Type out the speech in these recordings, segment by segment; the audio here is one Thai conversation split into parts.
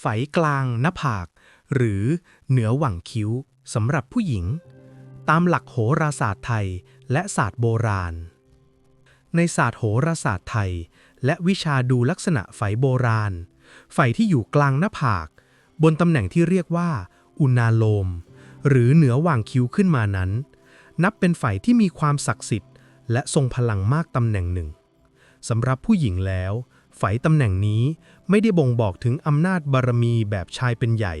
ไฝกลางหน้าผาก หรือเหนือหว่างคิ้วสำหรับผู้หญิง ตามหลักโหราศาสตร์ไทยและศาสตร์โบราณ ในศาสตร์โหราศาสตร์ไทย และวิชาดูลักษณะไฝโบราณ ไฝที่อยู่กลางหน้าผาก บนตำแหน่งที่เรียกว่า อุณาโลม หรือเหนือหว่างคิ้วขึ้นมานั้น นับเป็นไฝที่มีความศักดิ์สิทธิ์ และทรงพลังมากตำแหน่งหนึ่งสำหรับผู้หญิงแล้ว ไฝตำแหน่งนี้ไม่ได้บ่งบอกถึงอำนาจบารมีแบบชายเป็นใหญ่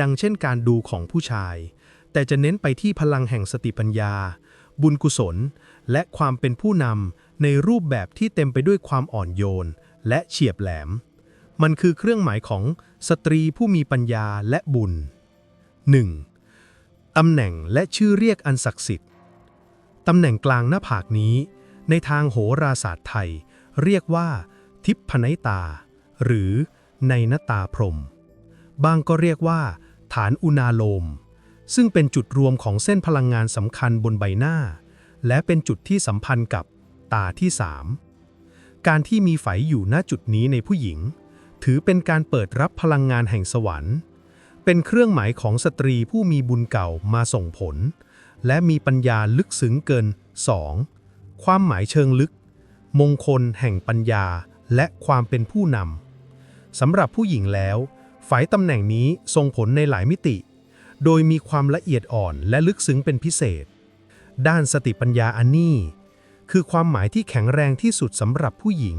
ดังเช่นการดูของผู้ชาย แต่จะเน้นไปที่พลังแห่งสติปัญญา บุญกุศล และความเป็นผู้นำในรูปแบบที่เต็มไปด้วยความอ่อนโยน และเฉียบแหลม มันคือเครื่องหมายของสตรีผู้มีปัญญาและบุญ 1. ตำแหน่งและชื่อเรียกอันศักดิ์สิทธิ์ตำแหน่งกลางหน้าผากนี้ ในทางโหราศาสตร์ไทย เรียกว่า ทิพนัยตา หรือในนตาพรม บางก็เรียกว่า ฐานอุณาโลม ซึ่งเป็นจุดรวมของเส้นพลังงานสำคัญบนใบหน้า และเป็นจุดที่สัมพันธ์กับตาที่สามการที่มีไฝอยู่ณจุดนี้ในผู้หญิง ถือเป็นการเปิดรับพลังงานแห่งสวรรค์ เป็นเครื่องหมายของสตรีผู้มีบุญเก่ามาส่งผล และมีปัญญาลึกซึ้งเกิน 2. ความหมายเชิงลึก มงคลแห่งปัญญา และความเป็นผู้นำสำหรับผู้หญิงแล้ว ฝ่ายตำแหน่งนี้ส่งผลในหลายมิติ โดยมีความละเอียดอ่อนและลึกซึ้งเป็นพิเศษ ด้านสติปัญญาอันนี้ คือความหมายที่แข็งแรงที่สุดสำหรับผู้หญิง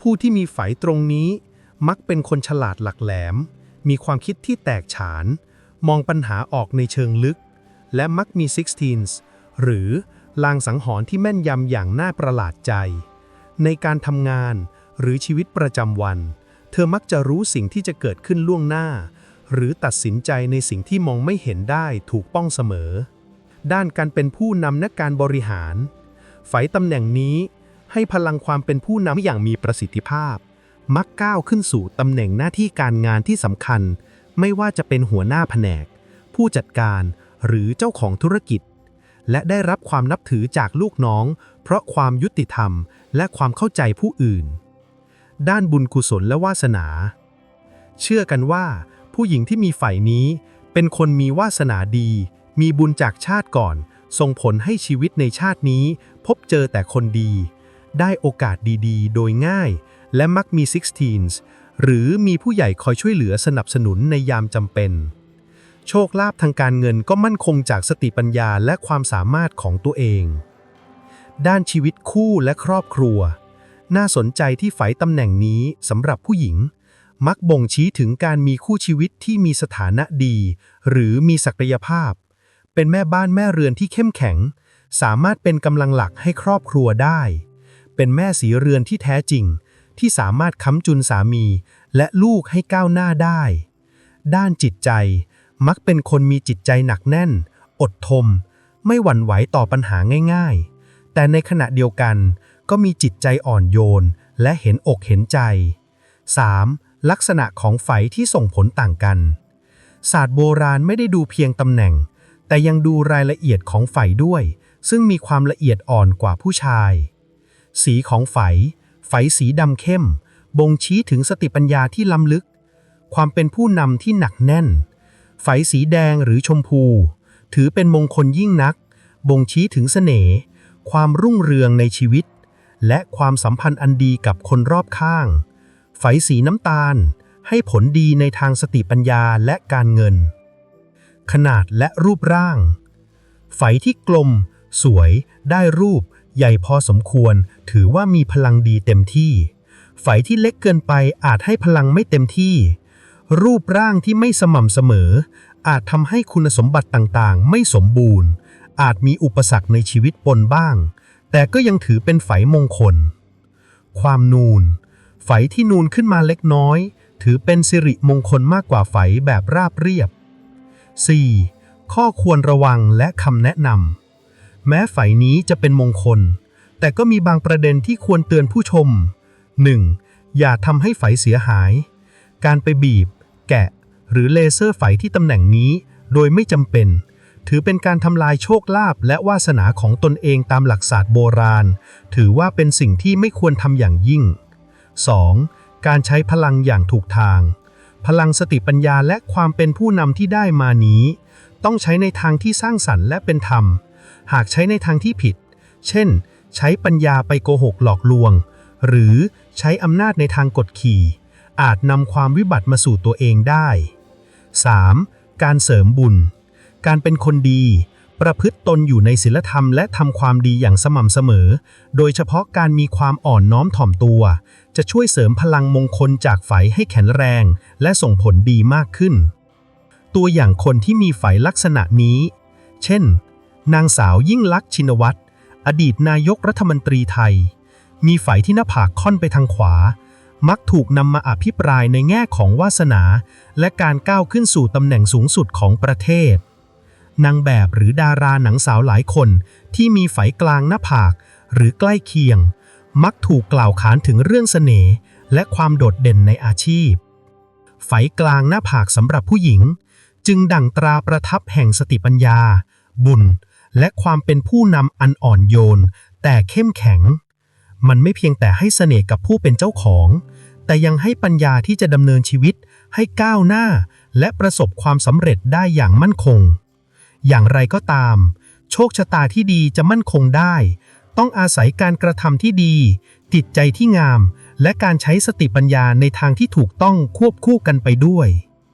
ผู้ที่มีไฝตรงนี้ มักเป็นคนฉลาดหลักแหลม มีความคิดที่แตกฉาน มองปัญหาออกในเชิงลึก และมักมี 16s หรือลางสังหรณ์ที่แม่นยำอย่างน่าประหลาดใจ ในการทำงาน หรือชีวิตประจำวัน เธอมักจะรู้สิ่งที่จะเกิดขึ้นล่วงหน้า หรือตัดสินใจในสิ่งที่มองไม่เห็นได้ถูกป้องเสมอ ด้านการเป็นผู้นำนักการบริหารไฝตำแหน่งนี้ให้พลังความเป็นผู้นำอย่างมีประสิทธิภาพ มักก้าวขึ้นสู่ตำแหน่งหน้าที่การงานที่สำคัญ ไม่ว่าจะเป็นหัวหน้าแผนก ผู้จัดการหรือเจ้าของธุรกิจ และได้รับความนับถือจากลูกน้อง เพราะความยุติธรรมและความเข้าใจผู้อื่น ด้านบุญกุศลและวาสนา เชื่อกันว่า ผู้หญิงที่มีฝ่ายนี้เป็นคนมีวาสนาดี มีบุญจากชาติก่อน ส่งผลให้ชีวิตในชาตินี้ พบเจอแต่คนดี ได้โอกาสดีๆ โดยง่าย และมักมี 16s หรือมีผู้ใหญ่คอยช่วยเหลือสนับสนุนในยามจำเป็น โชคลาภทางการเงินก็มั่นคงจากสติปัญญาและความสามารถของตัวเอง ด้านชีวิตคู่และครอบครัว น่าสนใจที่ไฝตำแหน่งนี้สำหรับผู้หญิง มักบ่งชี้ถึงการมีคู่ชีวิตที่มีสถานะดี หรือมีศักยภาพ เป็นแม่บ้านแม่เรือนที่เข้มแข็ง สามารถเป็นกำลังหลักให้ครอบครัวได้ เป็นแม่สีเรือนที่แท้จริง ที่สามารถค้ำจุนสามี และลูกให้ก้าวหน้าได้ ด้านจิตใจ มักเป็นคนมีจิตใจหนักแน่น อดทนไม่หวั่นไหวต่อปัญหาง่าย ๆ แต่ในขณะเดียวกัน ก็มีจิตใจอ่อนโยน และเห็นอกเห็นใจ 3. ลักษณะของไฝที่ส่งผลต่างกัน ศาสตร์โบราณไม่ได้ดูเพียงตำแหน่ง แต่ยังดูรายละเอียดของไฝด้วย ซึ่งมีความละเอียดอ่อนกว่าผู้ชาย สีของไฝ ไฝสีดำเข้ม บ่งชี้ถึงสติปัญญาที่ล้ำลึก ความเป็นผู้นำที่หนักแน่น ไฝสีแดงหรือชมพู ถือเป็นมงคลยิ่งนัก บ่งชี้ถึงเสน่ห์ ความรุ่งเรืองในชีวิต และความสัมพันธ์อันดีกับคนรอบข้าง ไฝสีน้ำตาล ให้ผลดีในทางสติปัญญาและการเงิน ขนาดและรูปร่าง ไฝที่กลม สวย ได้รูป ใหญ่พอสมควร ถือว่ามีพลังดีเต็มที่ ไฝที่เล็กเกินไปอาจให้พลังไม่เต็มที่ รูปร่างที่ไม่สม่ำเสมอ อาจทำให้คุณสมบัติต่างๆ ไม่สมบูรณ์ อาจมีอุปสรรคในชีวิตปนบ้าง แต่ก็ยังถือเป็นไฝมงคล ความนูน ไฝที่นูนขึ้นมาเล็กน้อย ถือเป็นสิริมงคลมากกว่าไฝแบบราบเรียบ 4. ข้อควรระวังและคำแนะนำแม้ไฝนี้จะเป็นมงคล แต่ก็มีบางประเด็นที่ควรเตือนผู้ชม 1. อย่าทำให้ไฝเสียหาย การไปบีบ แกะ หรือเลเซอร์ไฝที่ตำแหน่งนี้ โดยไม่จำเป็น ถือเป็นการทำลายโชคลาภและวาสนาของตนเองตามหลักศาสตร์โบราณ ถือว่าเป็นสิ่งที่ไม่ควรทำอย่างยิ่ง 2. การใช้พลังอย่างถูกทาง พลังสติปัญญาและความเป็นผู้นำที่ได้มานี้ ต้องใช้ในทางที่สร้างสรรค์และเป็นธรรม หากใช้ในทางที่ผิด เช่น ใช้ปัญญาไปโกหกหลอกลวง หรือใช้อำนาจในทางกดขี่ อาจนำความวิบัติมาสู่ตัวเองได้ 3. การเสริมบุญ การเป็นคนดี ประพฤติตนอยู่ในศีลธรรมและทำความดีอย่างสม่ำเสมอ โดยเฉพาะการมีความอ่อนน้อมถ่อมตัว จะช่วยเสริมพลังมงคลจากไฝให้แข็งแรง และส่งผลดีมากขึ้น ตัวอย่างคนที่มีไฝลักษณะนี้ เช่น นางสาวยิ่งลักษณ์ชินวัตร อดีตนายกรัฐมนตรีไทย มีไฝที่หน้าผากค่อนไปทางขวามักถูกนำมาอภิปรายในแง่ของวาสนา และการก้าวขึ้นสู่ตำแหน่งสูงสุดของประเทศ นางแบบหรือดาราหนังสาวหลายคน ที่มีไฝกลางหน้าผาก หรือใกล้เคียง มักถูกกล่าวขานถึงเรื่องเสน่ห์และความโดดเด่นในอาชีพ ไฝกลางหน้าผากสำหรับผู้หญิง จึงดั่งตราประทับแห่งสติปัญญา บุญ และความเป็นผู้นำอันอ่อนโยน แต่เข้มแข็ง มันไม่เพียงแต่ให้เสน่ห์กับผู้เป็นเจ้าของ แต่ยังให้ปัญญาที่จะดำเนินชีวิตให้ก้าวหน้า และประสบความสำเร็จได้อย่างมั่นคง อย่างไรก็ตาม โชคชะตาที่ดีจะมั่นคงได้ ต้องอาศัยการกระทำที่ดี จิตใจที่งาม และการใช้สติปัญญาในทางที่ถูกต้องควบคู่กันไปด้วย